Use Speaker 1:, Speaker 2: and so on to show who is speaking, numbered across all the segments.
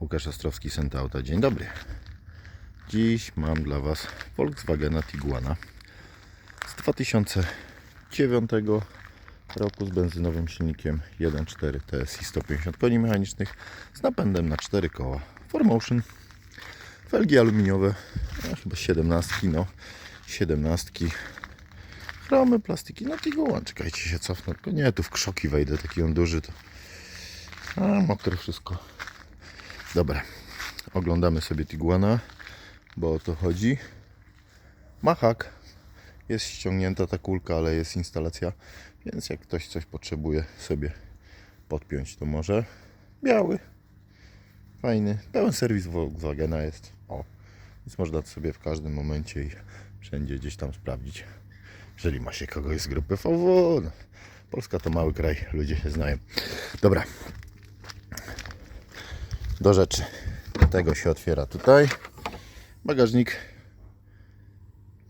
Speaker 1: Łukasz Ostrowski, Sentauta. Dzień dobry. Dziś mam dla Was Volkswagena Tiguana z 2009 roku z benzynowym silnikiem 1.4 TSI 150 koni mechanicznych z napędem na 4 koła. 4Motion felgi aluminiowe a chyba 17 no. 17 chromy, plastiki. No Tiguan czekajcie się cofnę. Tylko nie tu w krzoki wejdę taki on duży to a mokre wszystko dobra oglądamy sobie Tiguana bo o to chodzi ma hak jest ściągnięta ta kulka, ale jest instalacja, więc jak ktoś coś potrzebuje sobie podpiąć, to może. Biały, fajny, pełen serwis Volkswagena jest. O, więc można to sobie w każdym momencie i wszędzie gdzieś tam sprawdzić. Jeżeli ma się kogoś z grupy VW. No. Polska to mały kraj, ludzie się znają. Dobra. Do rzeczy. Tego się otwiera tutaj. Bagażnik.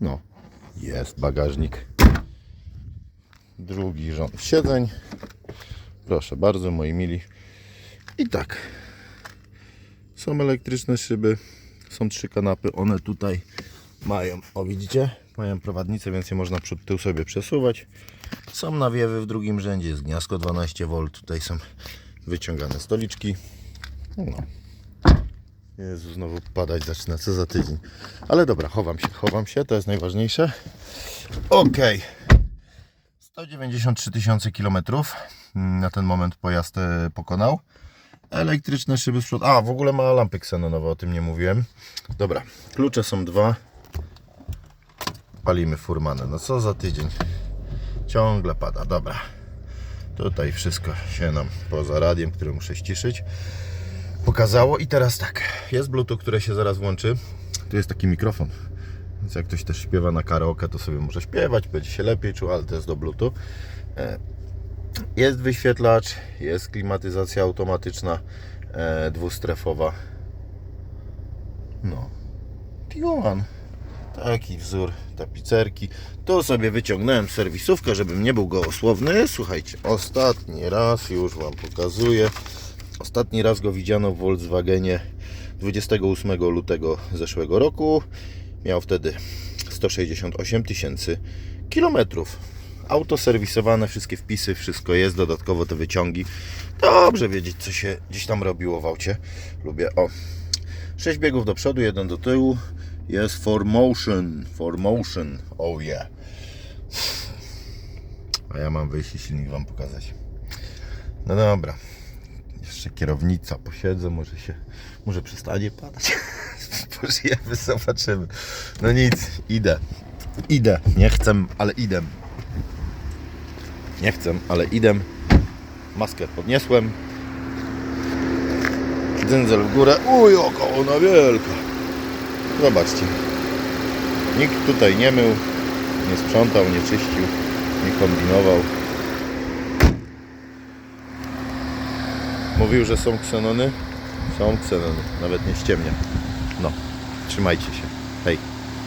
Speaker 1: No, jest bagażnik. Drugi rząd siedzeń. Proszę bardzo, moi mili. I tak. Są elektryczne szyby. Są trzy kanapy. One tutaj mają, o widzicie, mają prowadnicę, więc je można przód tył sobie przesuwać. Są nawiewy w drugim rzędzie. Jest gniazdko 12V. Tutaj są wyciągane stoliczki. No. Jezu, znowu padać zaczyna, co za tydzień. Ale dobra, chowam się, chowam się, to jest najważniejsze. Ok. 193 tysiące kilometrów na ten moment pojazd e, pokonał. Elektryczne szyby z przodu. A, w ogóle ma lampy ksenonowe, o tym nie mówiłem. Dobra, klucze są dwa. Palimy furmanę. No co za tydzień. Ciągle pada, dobra. Tutaj wszystko się nam poza radiem, które muszę ściszyć pokazało i teraz tak, jest bluetooth, które się zaraz włączy. Tu jest taki mikrofon. Więc jak ktoś też śpiewa na karaoke to sobie może śpiewać, będzie się lepiej czuł, ale to jest do bluetooth. E, jest wyświetlacz, jest klimatyzacja automatyczna e, dwustrefowa. No. Tiguan taki wzór tapicerki tu sobie wyciągnąłem serwisówkę, żebym nie był gołosłowny. Słuchajcie, ostatni raz już Wam pokazuję Ostatni raz go widziano w Volkswagenie 28 lutego zeszłego roku. Miał wtedy 168 tysięcy kilometrów. Auto serwisowane, wszystkie wpisy, wszystko jest, dodatkowo te wyciągi. Dobrze wiedzieć, co się gdzieś tam robiło w aucie. Lubię. O, 6 biegów do przodu, jeden do tyłu. Jest for motion, for motion. Oh yeah. A ja mam wyjść i silnik Wam pokazać. No dobra. Jeszcze kierownica posiedzę, może się, może przestanie padać. Pożyjemy, zobaczymy. No nic, idę. Idę, nie chcę, ale idę. Nie chcę, ale idę. Maskę podniosłem. Dzyndzel w górę. Uj, oko, ona wielka. Zobaczcie. Nikt tutaj nie mył, nie sprzątał, nie czyścił, nie kombinował. Mówił, że są ksenony. Są ksenony, nawet nie ściemnia. No, trzymajcie się. Hej.